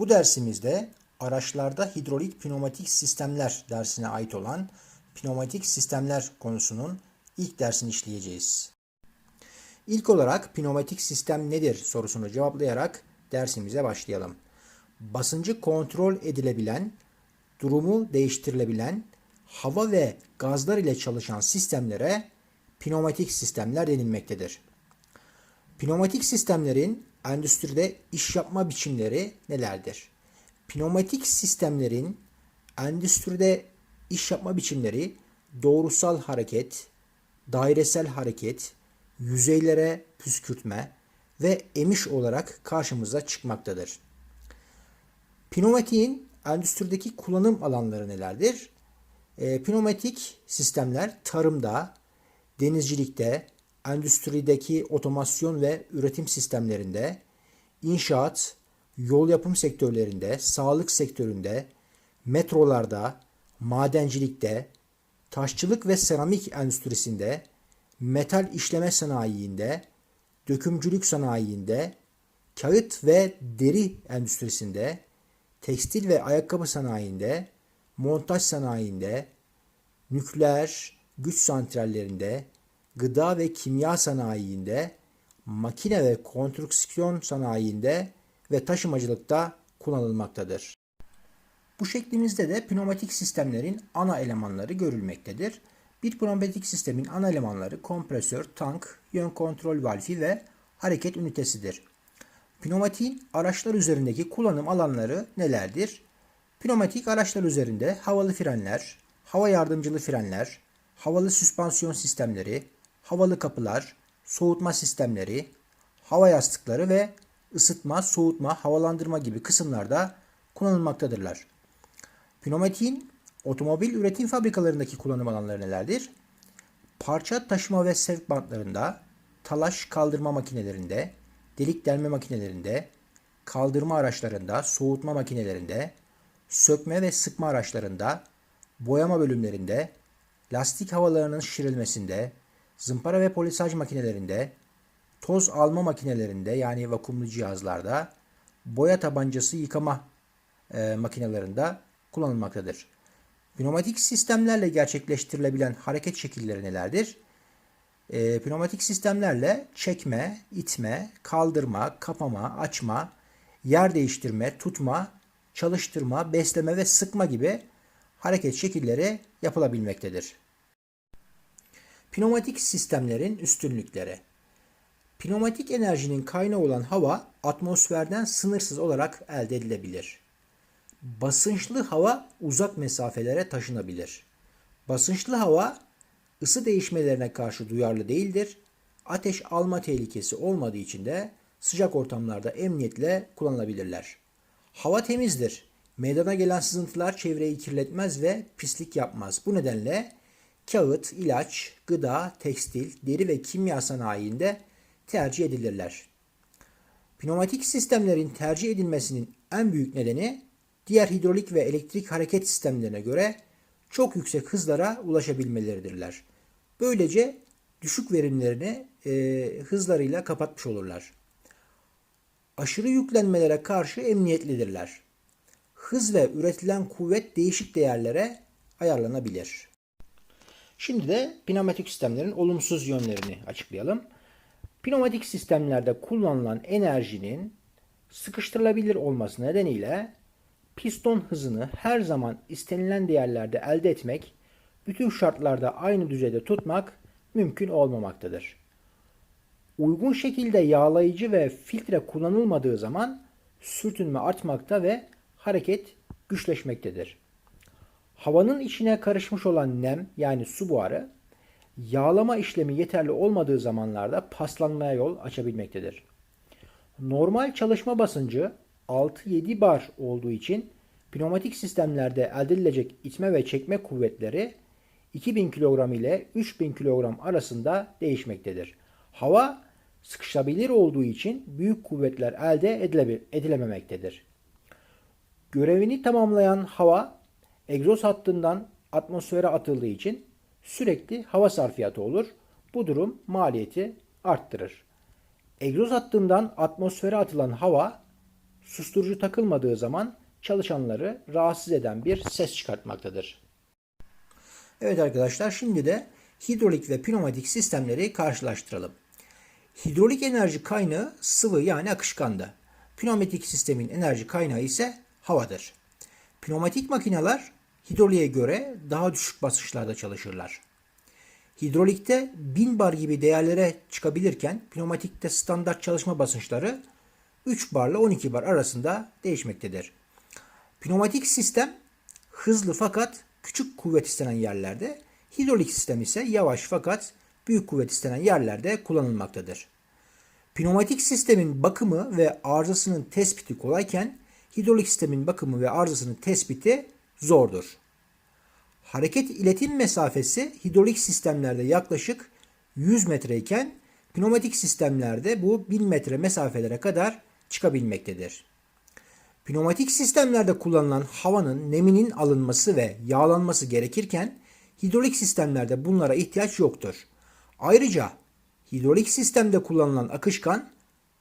Bu dersimizde araçlarda hidrolik pneumatik sistemler dersine ait olan pneumatik sistemler konusunun ilk dersini işleyeceğiz. İlk olarak pneumatik sistem nedir sorusunu cevaplayarak dersimize başlayalım. Basıncı kontrol edilebilen, durumu değiştirilebilen, hava ve gazlar ile çalışan sistemlere pneumatik sistemler denilmektedir. Pneumatik sistemlerin endüstride iş yapma biçimleri nelerdir? Pneumatik sistemlerin endüstride iş yapma biçimleri doğrusal hareket, dairesel hareket, yüzeylere püskürtme ve emiş olarak karşımıza çıkmaktadır. Pneumatiğin endüstrideki kullanım alanları nelerdir? E, pneumatik sistemler tarımda, denizcilikte, endüstrideki otomasyon ve üretim sistemlerinde, inşaat, yol yapım sektörlerinde, sağlık sektöründe, metrolarda, madencilikte, taşçılık ve seramik endüstrisinde, metal işleme sanayiinde, dökümcülük sanayinde, kağıt ve deri endüstrisinde, tekstil ve ayakkabı sanayinde, montaj sanayinde, nükleer güç santrallerinde, gıda ve kimya sanayinde, makine ve konstrüksiyon sanayinde ve taşımacılıkta kullanılmaktadır. Bu şeklimizde de pneumatik sistemlerin ana elemanları görülmektedir. Bir pneumatik sistemin ana elemanları kompresör, tank, yön kontrol valfi ve hareket ünitesidir. Pneumatiğin araçlar üzerindeki kullanım alanları nelerdir? Pneumatik araçlar üzerinde havalı frenler, hava yardımcılı frenler, havalı süspansiyon sistemleri, havalı kapılar, soğutma sistemleri, hava yastıkları ve ısıtma, soğutma, havalandırma gibi kısımlarda kullanılmaktadırlar. Pneumatiğin otomobil üretim fabrikalarındaki kullanım alanları nelerdir? Parça taşıma ve sevk bantlarında, talaş kaldırma makinelerinde, delik delme makinelerinde, kaldırma araçlarında, soğutma makinelerinde, sökme ve sıkma araçlarında, boyama bölümlerinde, lastik havalarının şişirilmesinde, zımpara ve polisaj makinelerinde, toz alma makinelerinde yani vakumlu cihazlarda, boya tabancası yıkama e, makinelerinde kullanılmaktadır. Pneumatik sistemlerle gerçekleştirilebilen hareket şekilleri nelerdir? E, pneumatik sistemlerle çekme, itme, kaldırma, kapama, açma, yer değiştirme, tutma, çalıştırma, besleme ve sıkma gibi hareket şekilleri yapılabilmektedir. Pneumatik sistemlerin üstünlükleri Pneumatik enerjinin kaynağı olan hava atmosferden sınırsız olarak elde edilebilir. Basınçlı hava uzak mesafelere taşınabilir. Basınçlı hava ısı değişmelerine karşı duyarlı değildir. Ateş alma tehlikesi olmadığı için de sıcak ortamlarda emniyetle kullanılabilirler. Hava temizdir. Meydana gelen sızıntılar çevreyi kirletmez ve pislik yapmaz. Bu nedenle kağıt, ilaç, gıda, tekstil, deri ve kimya sanayinde tercih edilirler. Pneumatik sistemlerin tercih edilmesinin en büyük nedeni diğer hidrolik ve elektrik hareket sistemlerine göre çok yüksek hızlara ulaşabilmeleridirler. Böylece düşük verimlerini e, hızlarıyla kapatmış olurlar. Aşırı yüklenmelere karşı emniyetlidirler. Hız ve üretilen kuvvet değişik değerlere ayarlanabilir. Şimdi de pneumatik sistemlerin olumsuz yönlerini açıklayalım. Pneumatik sistemlerde kullanılan enerjinin sıkıştırılabilir olması nedeniyle piston hızını her zaman istenilen değerlerde elde etmek, bütün şartlarda aynı düzeyde tutmak mümkün olmamaktadır. Uygun şekilde yağlayıcı ve filtre kullanılmadığı zaman sürtünme artmakta ve hareket güçleşmektedir. Havanın içine karışmış olan nem yani su buharı yağlama işlemi yeterli olmadığı zamanlarda paslanmaya yol açabilmektedir. Normal çalışma basıncı 6-7 bar olduğu için pneumatik sistemlerde elde edilecek itme ve çekme kuvvetleri 2000 kilogram ile 3000 kilogram arasında değişmektedir. Hava sıkışabilir olduğu için büyük kuvvetler elde edilememektedir. Görevini tamamlayan hava egzoz hattından atmosfere atıldığı için sürekli hava sarfiyatı olur. Bu durum maliyeti arttırır. Egzoz hattından atmosfere atılan hava susturucu takılmadığı zaman çalışanları rahatsız eden bir ses çıkartmaktadır. Evet arkadaşlar şimdi de hidrolik ve pneumatik sistemleri karşılaştıralım. Hidrolik enerji kaynağı sıvı yani akışkandı. Pneumatik sistemin enerji kaynağı ise havadır. Pneumatik makineler hidroliğe göre daha düşük basınçlarda çalışırlar. Hidrolikte 1000 bar gibi değerlere çıkabilirken pneumatikte standart çalışma basınçları 3 barla 12 bar arasında değişmektedir. Pneumatik sistem hızlı fakat küçük kuvvet istenen yerlerde, hidrolik sistem ise yavaş fakat büyük kuvvet istenen yerlerde kullanılmaktadır. Pneumatik sistemin bakımı ve arızasının tespiti kolayken hidrolik sistemin bakımı ve arızasının tespiti zordur. Hareket iletim mesafesi hidrolik sistemlerde yaklaşık 100 metre iken pneumatik sistemlerde bu 1000 metre mesafelere kadar çıkabilmektedir. Pneumatik sistemlerde kullanılan havanın neminin alınması ve yağlanması gerekirken hidrolik sistemlerde bunlara ihtiyaç yoktur. Ayrıca hidrolik sistemde kullanılan akışkan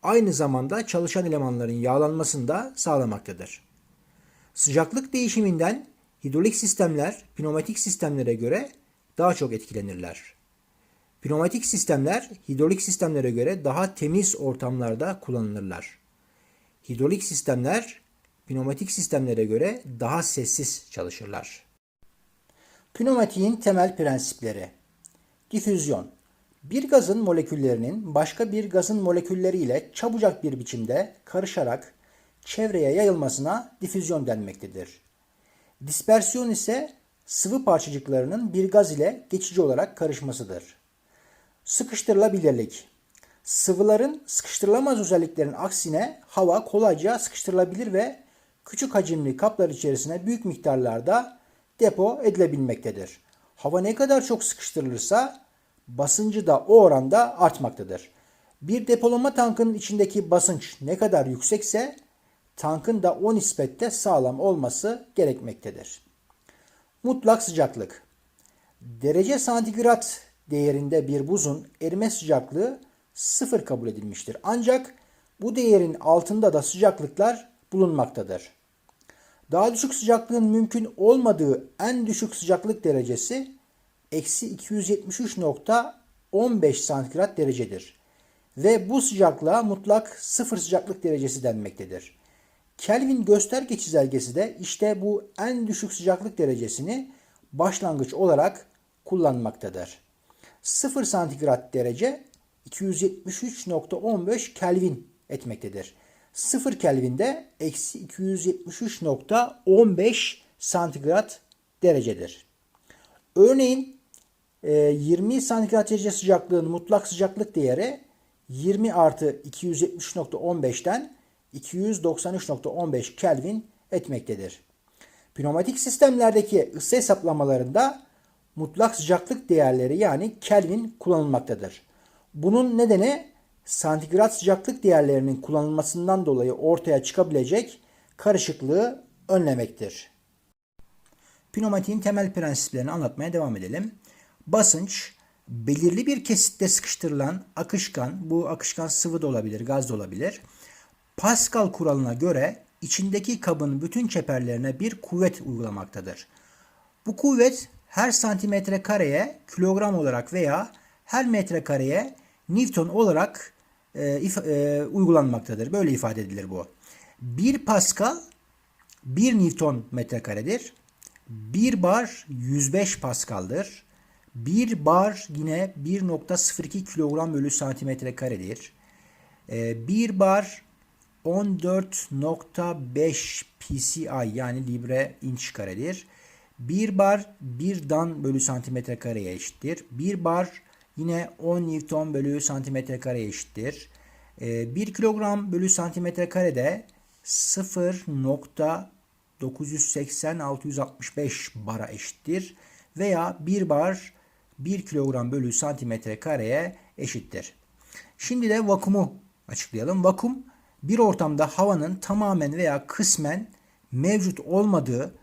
aynı zamanda çalışan elemanların yağlanmasını da sağlamaktadır. Sıcaklık değişiminden hidrolik sistemler pneumatik sistemlere göre daha çok etkilenirler. Pneumatik sistemler hidrolik sistemlere göre daha temiz ortamlarda kullanılırlar. Hidrolik sistemler pneumatik sistemlere göre daha sessiz çalışırlar. Pneumatiğin temel prensipleri Difüzyon Bir gazın moleküllerinin başka bir gazın molekülleriyle çabucak bir biçimde karışarak çevreye yayılmasına difüzyon denmektedir. Dispersiyon ise sıvı parçacıklarının bir gaz ile geçici olarak karışmasıdır. Sıkıştırılabilirlik Sıvıların sıkıştırılamaz özelliklerin aksine hava kolayca sıkıştırılabilir ve küçük hacimli kaplar içerisine büyük miktarlarda depo edilebilmektedir. Hava ne kadar çok sıkıştırılırsa basıncı da o oranda artmaktadır. Bir depolama tankının içindeki basınç ne kadar yüksekse tankın da o nispette sağlam olması gerekmektedir. Mutlak sıcaklık. Derece santigrat değerinde bir buzun erime sıcaklığı sıfır kabul edilmiştir. Ancak bu değerin altında da sıcaklıklar bulunmaktadır. Daha düşük sıcaklığın mümkün olmadığı en düşük sıcaklık derecesi eksi 273.15 santigrat derecedir. Ve bu sıcaklığa mutlak sıfır sıcaklık derecesi denmektedir. Kelvin gösterge çizelgesi de işte bu en düşük sıcaklık derecesini başlangıç olarak kullanmaktadır. 0 santigrat derece 273.15 Kelvin etmektedir. 0 Kelvin'de eksi 273.15 santigrat derecedir. Örneğin 20 e, santigrat derece sıcaklığın mutlak sıcaklık değeri 20 artı 273.15'ten 293.15 Kelvin etmektedir. Pneumatik sistemlerdeki ısı hesaplamalarında mutlak sıcaklık değerleri yani Kelvin kullanılmaktadır. Bunun nedeni santigrat sıcaklık değerlerinin kullanılmasından dolayı ortaya çıkabilecek karışıklığı önlemektir. Pneumatiğin temel prensiplerini anlatmaya devam edelim. Basınç, belirli bir kesitte sıkıştırılan akışkan, bu akışkan sıvı da olabilir, gaz da olabilir. Pascal kuralına göre içindeki kabın bütün çeperlerine bir kuvvet uygulamaktadır. Bu kuvvet her santimetre kareye kilogram olarak veya her metrekareye Newton olarak e, if, e, uygulanmaktadır. Böyle ifade edilir bu. 1 Pascal 1 Newton metrekaredir. 1 bar 105 Pascal'dır. 1 bar yine 1.02 kilogram bölü santimetre karedir. 1 e, bar 14.5 psi yani libre inç karedir. 1 bar 1 dan bölü santimetre kareye eşittir. 1 bar Yine 10 Newton bölü santimetre kare eşittir. 1 ee, kilogram bölü santimetre karede 0.980-665 bara eşittir. Veya 1 bar 1 kilogram bölü santimetre kareye eşittir. Şimdi de vakumu açıklayalım. Vakum bir ortamda havanın tamamen veya kısmen mevcut olmadığı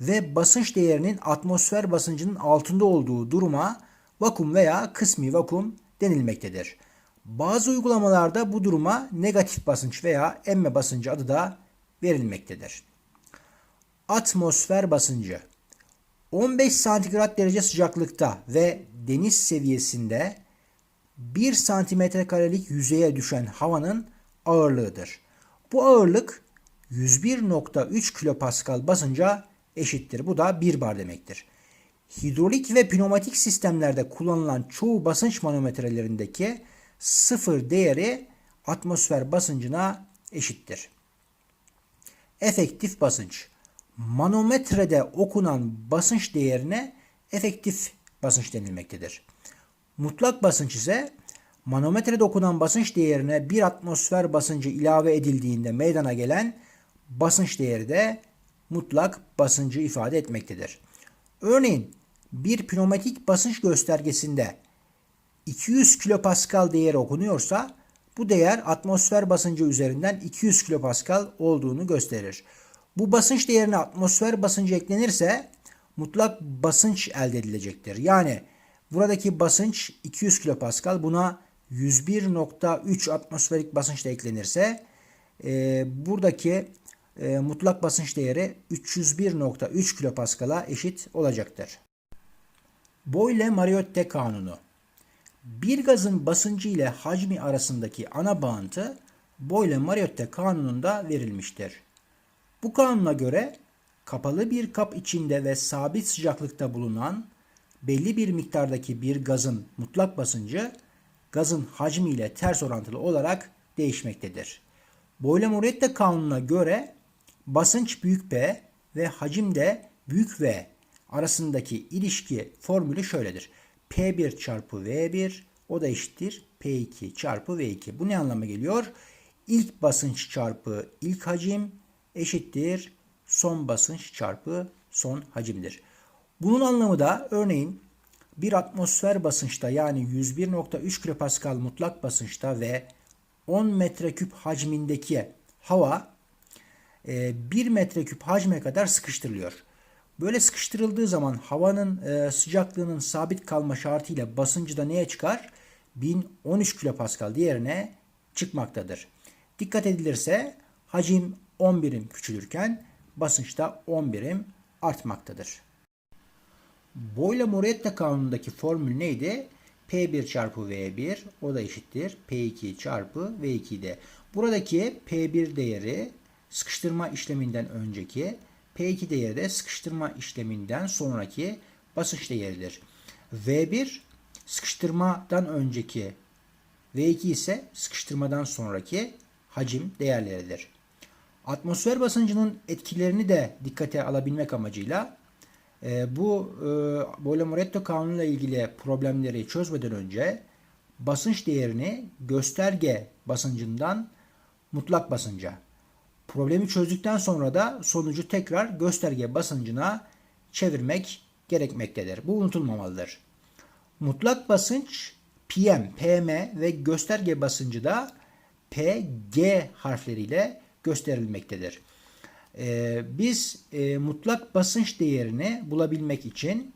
ve basınç değerinin atmosfer basıncının altında olduğu duruma vakum veya kısmi vakum denilmektedir. Bazı uygulamalarda bu duruma negatif basınç veya emme basıncı adı da verilmektedir. Atmosfer basıncı 15 santigrat derece sıcaklıkta ve deniz seviyesinde 1 santimetre karelik yüzeye düşen havanın ağırlığıdır. Bu ağırlık 101.3 kilopascal basınca eşittir. Bu da 1 bar demektir. Hidrolik ve pneumatik sistemlerde kullanılan çoğu basınç manometrelerindeki sıfır değeri atmosfer basıncına eşittir. Efektif basınç. Manometrede okunan basınç değerine efektif basınç denilmektedir. Mutlak basınç ise manometrede okunan basınç değerine bir atmosfer basıncı ilave edildiğinde meydana gelen basınç değeri de mutlak basıncı ifade etmektedir. Örneğin bir pneumatik basınç göstergesinde 200 kilopascal değeri okunuyorsa bu değer atmosfer basıncı üzerinden 200 kilopascal olduğunu gösterir. Bu basınç değerine atmosfer basıncı eklenirse mutlak basınç elde edilecektir. Yani buradaki basınç 200 kilopascal buna 101.3 atmosferik basınç da eklenirse e, buradaki e, mutlak basınç değeri 301.3 kilopascal'a eşit olacaktır. Boyle-Mariotte kanunu bir gazın basıncı ile hacmi arasındaki ana bağıntı Boyle-Mariotte kanununda verilmiştir. Bu kanuna göre kapalı bir kap içinde ve sabit sıcaklıkta bulunan belli bir miktardaki bir gazın mutlak basıncı gazın hacmi ile ters orantılı olarak değişmektedir. Boyle-Mariotte kanununa göre basınç büyük P ve hacim de büyük V arasındaki ilişki formülü şöyledir. P1 çarpı V1 o da eşittir P2 çarpı V2. Bu ne anlama geliyor? İlk basınç çarpı ilk hacim eşittir son basınç çarpı son hacimdir. Bunun anlamı da örneğin bir atmosfer basınçta yani 101.3 kilopascal mutlak basınçta ve 10 metreküp hacmindeki hava 1 metreküp hacme kadar sıkıştırılıyor. Böyle sıkıştırıldığı zaman havanın e, sıcaklığının sabit kalma şartıyla basıncı da neye çıkar? 1013 kilopascal değerine çıkmaktadır. Dikkat edilirse hacim 10 birim küçülürken basınçta 10 birim artmaktadır. Boyle-Moretta kanunundaki formül neydi? P1 çarpı V1 o da eşittir P2 çarpı V2'de. Buradaki P1 değeri sıkıştırma işleminden önceki P2 değeri de sıkıştırma işleminden sonraki basınç değeridir. V1 sıkıştırmadan önceki V2 ise sıkıştırmadan sonraki hacim değerleridir. Atmosfer basıncının etkilerini de dikkate alabilmek amacıyla e, bu e, Boyle-Moretto kanunuyla ilgili problemleri çözmeden önce basınç değerini gösterge basıncından mutlak basınca Problemi çözdükten sonra da sonucu tekrar gösterge basıncına çevirmek gerekmektedir. Bu unutulmamalıdır. Mutlak basınç PM, PM ve gösterge basıncı da PG harfleriyle gösterilmektedir. Ee, biz e, mutlak basınç değerini bulabilmek için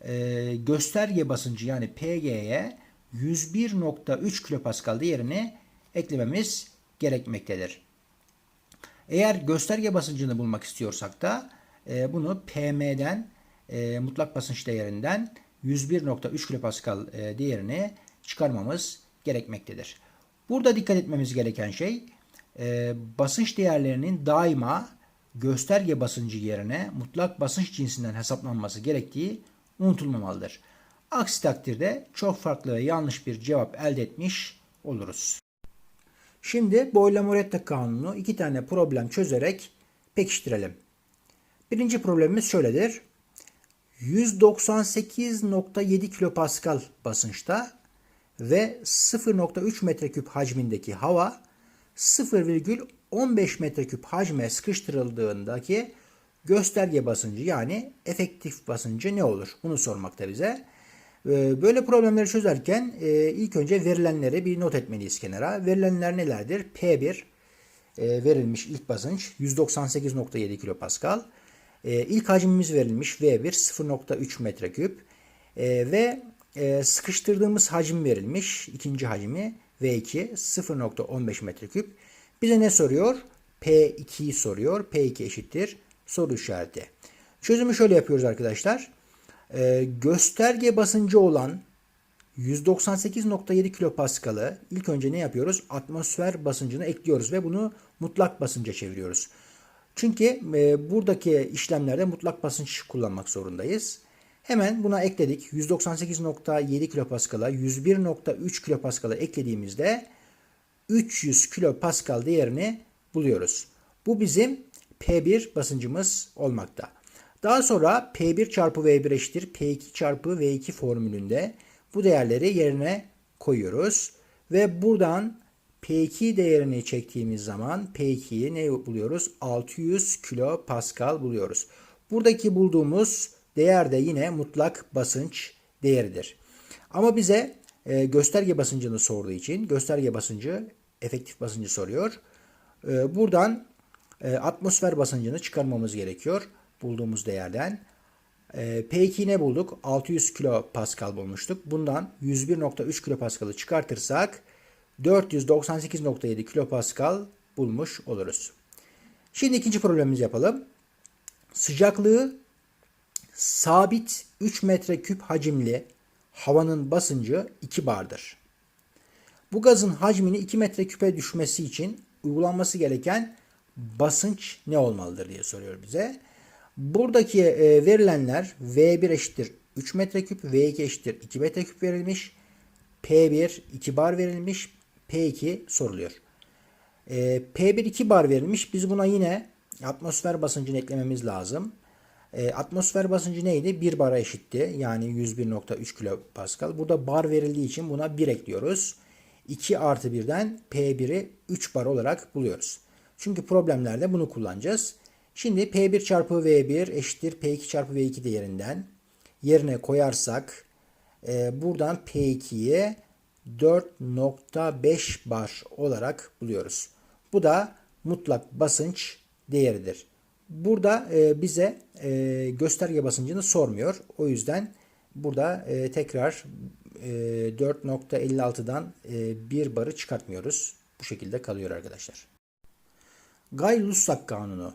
e, gösterge basıncı yani PG'ye 101.3 kilopascal değerini eklememiz gerekmektedir. Eğer gösterge basıncını bulmak istiyorsak da e, bunu PM'den e, mutlak basınç değerinden 101.3 kilopascal e, değerini çıkarmamız gerekmektedir. Burada dikkat etmemiz gereken şey e, basınç değerlerinin daima gösterge basıncı yerine mutlak basınç cinsinden hesaplanması gerektiği unutulmamalıdır. Aksi takdirde çok farklı ve yanlış bir cevap elde etmiş oluruz. Şimdi Boyle-Moretta kanunu iki tane problem çözerek pekiştirelim. Birinci problemimiz şöyledir. 198.7 kilopascal basınçta ve 0.3 metreküp hacmindeki hava 0,15 metreküp hacme sıkıştırıldığındaki gösterge basıncı yani efektif basıncı ne olur? Bunu sormakta bize. Ee, böyle problemleri çözerken e, ilk önce verilenleri bir not etmeliyiz kenara. Verilenler nelerdir? P1 e, verilmiş ilk basınç 198.7 kilopascal. E, ilk hacmimiz verilmiş V1 0.3 metreküp ve sıkıştırdığımız hacim verilmiş ikinci hacmi V2 0.15 metreküp. Bize ne soruyor? P2'yi soruyor. P2 eşittir soru işareti. Çözümü şöyle yapıyoruz arkadaşlar. Ee, gösterge basıncı olan 198.7 kilopaskal'ı ilk önce ne yapıyoruz? Atmosfer basıncını ekliyoruz ve bunu mutlak basınca çeviriyoruz. Çünkü e, buradaki işlemlerde mutlak basınç kullanmak zorundayız. Hemen buna ekledik. 198.7 kilopaskal'a 101.3 kilopaskal'a eklediğimizde 300 kilopascal değerini buluyoruz. Bu bizim P1 basıncımız olmakta. Daha sonra P1 çarpı V1 eşittir P2 çarpı V2 formülünde bu değerleri yerine koyuyoruz. Ve buradan P2 değerini çektiğimiz zaman P2'yi ne buluyoruz? 600 kilo pascal buluyoruz. Buradaki bulduğumuz değer de yine mutlak basınç değeridir. Ama bize e, gösterge basıncını sorduğu için gösterge basıncı efektif basıncı soruyor. E, buradan e, atmosfer basıncını çıkarmamız gerekiyor bulduğumuz değerden. E, P2 ne bulduk? 600 kilo pascal bulmuştuk. Bundan 101.3 kilo pascalı çıkartırsak 498.7 kilopascal bulmuş oluruz. Şimdi ikinci problemimizi yapalım. Sıcaklığı sabit 3 metreküp hacimli havanın basıncı 2 bardır. Bu gazın hacmini 2 metreküpe düşmesi için uygulanması gereken basınç ne olmalıdır diye soruyor bize. Buradaki e, verilenler V1 eşittir 3 metreküp, V2 eşittir 2 metreküp verilmiş. P1 2 bar verilmiş. P2 soruluyor. E, P1 2 bar verilmiş. Biz buna yine atmosfer basıncını eklememiz lazım. E, atmosfer basıncı neydi? 1 bara eşitti. Yani 101.3 kilopascal. Burada bar verildiği için buna 1 ekliyoruz. 2 artı 1'den P1'i 3 bar olarak buluyoruz. Çünkü problemlerde bunu kullanacağız. Şimdi P1 çarpı V1 eşittir P2 çarpı V2 değerinden yerine koyarsak e, buradan P2'ye 4.5 bar olarak buluyoruz. Bu da mutlak basınç değeridir. Burada e, bize e, gösterge basıncını sormuyor. O yüzden burada e, tekrar e, 4.56'dan e, 1 barı çıkartmıyoruz. Bu şekilde kalıyor arkadaşlar. Gay-Lussac kanunu.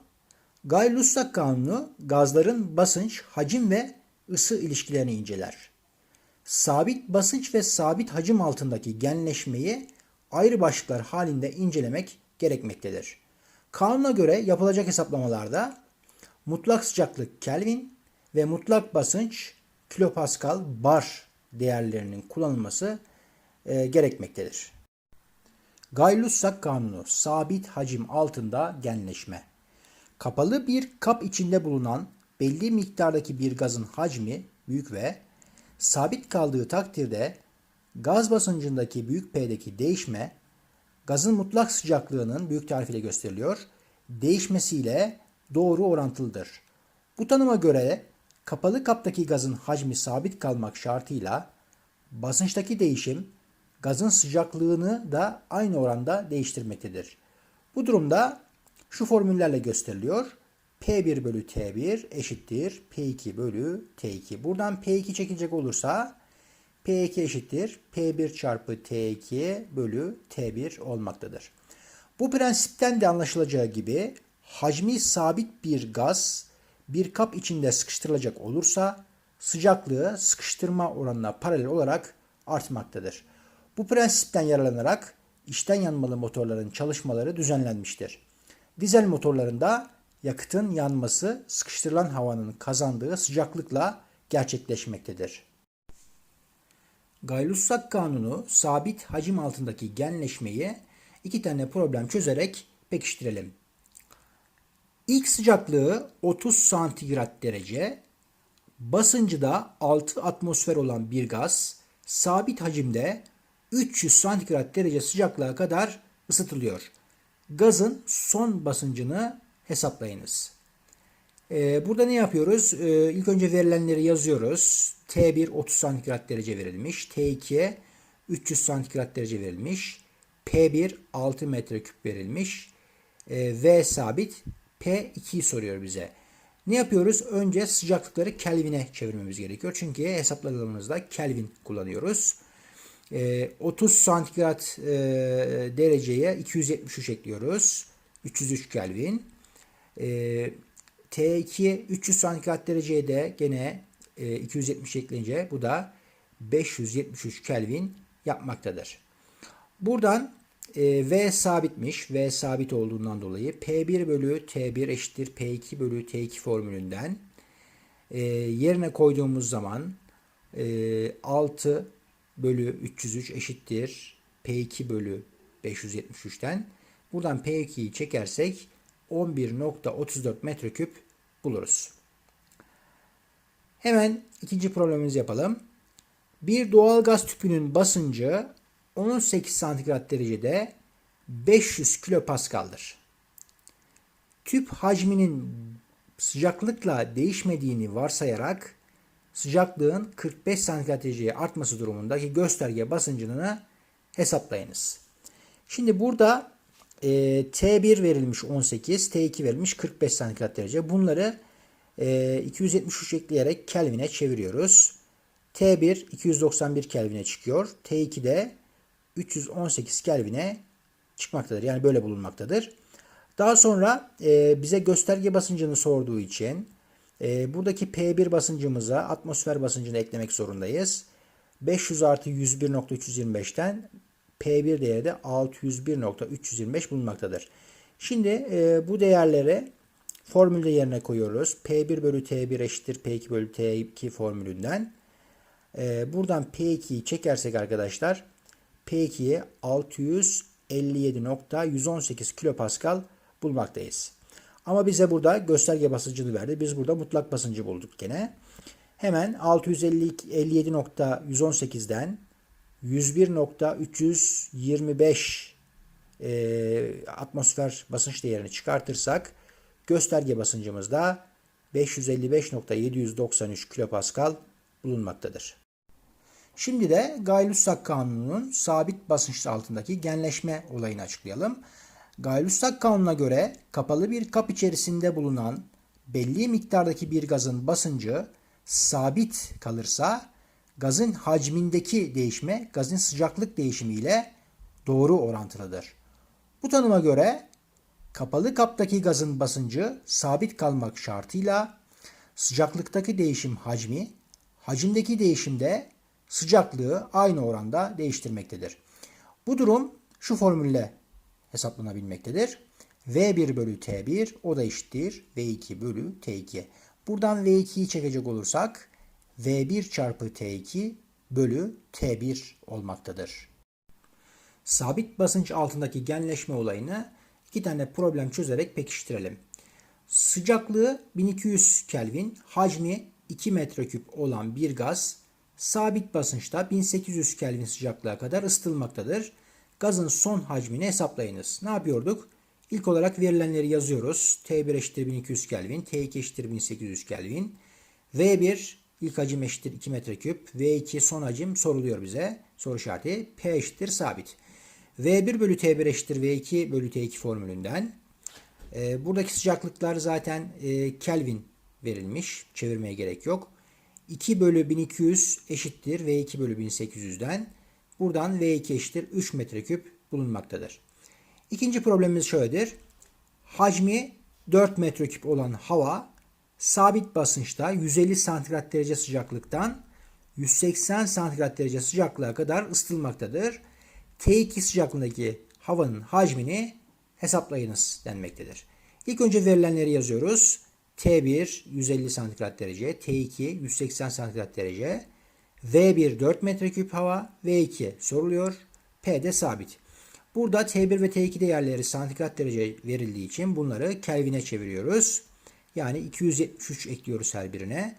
Gay-Lussac kanunu gazların basınç, hacim ve ısı ilişkilerini inceler. Sabit basınç ve sabit hacim altındaki genleşmeyi ayrı başlıklar halinde incelemek gerekmektedir. Kanuna göre yapılacak hesaplamalarda mutlak sıcaklık Kelvin ve mutlak basınç kilopascal bar değerlerinin kullanılması e, gerekmektedir. Gay-Lussac kanunu sabit hacim altında genleşme. Kapalı bir kap içinde bulunan belli miktardaki bir gazın hacmi büyük ve sabit kaldığı takdirde gaz basıncındaki büyük P'deki değişme gazın mutlak sıcaklığının büyük tarifiyle gösteriliyor. Değişmesiyle doğru orantılıdır. Bu tanıma göre kapalı kaptaki gazın hacmi sabit kalmak şartıyla basınçtaki değişim gazın sıcaklığını da aynı oranda değiştirmektedir. Bu durumda şu formüllerle gösteriliyor. P1 bölü T1 eşittir P2 bölü T2. Buradan P2 çekilecek olursa P2 eşittir P1 çarpı T2 bölü T1 olmaktadır. Bu prensipten de anlaşılacağı gibi hacmi sabit bir gaz bir kap içinde sıkıştırılacak olursa sıcaklığı sıkıştırma oranına paralel olarak artmaktadır. Bu prensipten yararlanarak içten yanmalı motorların çalışmaları düzenlenmiştir. Dizel motorlarında yakıtın yanması sıkıştırılan havanın kazandığı sıcaklıkla gerçekleşmektedir. Gay-Lussac kanunu sabit hacim altındaki genleşmeyi iki tane problem çözerek pekiştirelim. İlk sıcaklığı 30 santigrat derece, basıncı da 6 atmosfer olan bir gaz sabit hacimde 300 santigrat derece sıcaklığa kadar ısıtılıyor. Gazın son basıncını hesaplayınız. Ee, burada ne yapıyoruz? Ee, ilk önce verilenleri yazıyoruz. T1 30 santigrat derece verilmiş. T2 300 santigrat derece verilmiş. P1 6 metreküp verilmiş. Ee, v sabit. P2'yi soruyor bize. Ne yapıyoruz? Önce sıcaklıkları Kelvin'e çevirmemiz gerekiyor. Çünkü hesapladığımızda Kelvin kullanıyoruz. 30 santigrat e, dereceye 273 ekliyoruz. 303 Kelvin. E, T2 300 santigrat dereceye de gene e, 270 eklenince bu da 573 Kelvin yapmaktadır. Buradan e, V sabitmiş. V sabit olduğundan dolayı P1 bölü T1 eşittir P2 bölü T2 formülünden e, yerine koyduğumuz zaman e, 6 bölü 303 eşittir P2 bölü 573'ten buradan P2'yi çekersek 11.34 metreküp buluruz. Hemen ikinci problemimizi yapalım. Bir doğal gaz tüpünün basıncı 18 santigrat derecede 500 kilopaskaldır. Tüp hacminin sıcaklıkla değişmediğini varsayarak sıcaklığın 45 santigrat dereceye artması durumundaki gösterge basıncını hesaplayınız. Şimdi burada e, T1 verilmiş 18, T2 verilmiş 45 santigrat derece. Bunları e, 273 ekleyerek Kelvin'e çeviriyoruz. T1 291 Kelvin'e çıkıyor. T2 de 318 Kelvin'e çıkmaktadır. Yani böyle bulunmaktadır. Daha sonra e, bize gösterge basıncını sorduğu için e, buradaki P1 basıncımıza atmosfer basıncını eklemek zorundayız. 500 artı 101.325'ten P1 değeri de 601.325 bulunmaktadır. Şimdi e, bu değerleri formülde yerine koyuyoruz. P1 bölü T1 eşittir P2 bölü T2 formülünden. E, buradan P2'yi çekersek arkadaşlar P2'ye 657.118 kilopascal bulmaktayız. Ama bize burada gösterge basıncını verdi. Biz burada mutlak basıncı bulduk gene. Hemen 657.118'den 101.325 e, atmosfer basınç değerini çıkartırsak gösterge basıncımız da 555.793 kilopascal bulunmaktadır. Şimdi de Gay-Lussac kanununun sabit basınç altındaki genleşme olayını açıklayalım. Gay-Lussac kanununa göre kapalı bir kap içerisinde bulunan belli miktardaki bir gazın basıncı sabit kalırsa gazın hacmindeki değişme gazın sıcaklık değişimiyle doğru orantılıdır. Bu tanıma göre kapalı kaptaki gazın basıncı sabit kalmak şartıyla sıcaklıktaki değişim hacmi, hacimdeki değişimde sıcaklığı aynı oranda değiştirmektedir. Bu durum şu formülle hesaplanabilmektedir. V1 bölü T1 o da eşittir V2 bölü T2. Buradan V2'yi çekecek olursak V1 çarpı T2 bölü T1 olmaktadır. Sabit basınç altındaki genleşme olayını iki tane problem çözerek pekiştirelim. Sıcaklığı 1200 Kelvin, hacmi 2 metreküp olan bir gaz sabit basınçta 1800 Kelvin sıcaklığa kadar ısıtılmaktadır. Gazın son hacmini hesaplayınız. Ne yapıyorduk? İlk olarak verilenleri yazıyoruz. T1 eşittir 1200 Kelvin, T2 eşittir 1800 Kelvin. V1 ilk hacim eşittir 2 metreküp, V2 son hacim soruluyor bize. Soru işareti P eşittir sabit. V1 bölü T1 eşittir V2 bölü T2 formülünden. E, buradaki sıcaklıklar zaten e, Kelvin verilmiş. Çevirmeye gerek yok. 2 bölü 1200 eşittir V2 bölü 1800'den. Buradan V2 eşittir 3 metreküp bulunmaktadır. İkinci problemimiz şöyledir. Hacmi 4 metreküp olan hava sabit basınçta 150 santigrat derece sıcaklıktan 180 santigrat derece sıcaklığa kadar ısıtılmaktadır. T2 sıcaklığındaki havanın hacmini hesaplayınız denmektedir. İlk önce verilenleri yazıyoruz. T1 150 santigrat derece, T2 180 santigrat derece, V1 4 metreküp hava, V2 soruluyor, P de sabit. Burada T1 ve T2 değerleri santigrat derece verildiği için bunları Kelvin'e çeviriyoruz. Yani 273 ekliyoruz her birine.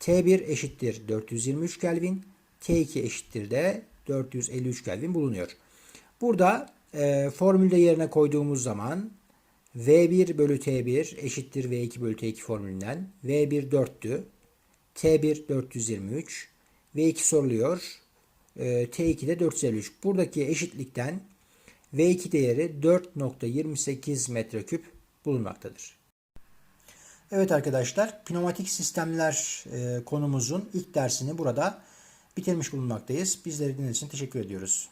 T1 eşittir 423 Kelvin, T2 eşittir de 453 Kelvin bulunuyor. Burada e, formülde yerine koyduğumuz zaman V1 bölü T1 eşittir V2 bölü T2 formülünden. V1 4'tü. T1 423. V2 soruluyor. E, T2 de 453. Buradaki eşitlikten V2 değeri 4.28 metreküp bulunmaktadır. Evet arkadaşlar, pneumatik sistemler e, konumuzun ilk dersini burada bitirmiş bulunmaktayız. Bizleri dinlediğiniz için teşekkür ediyoruz.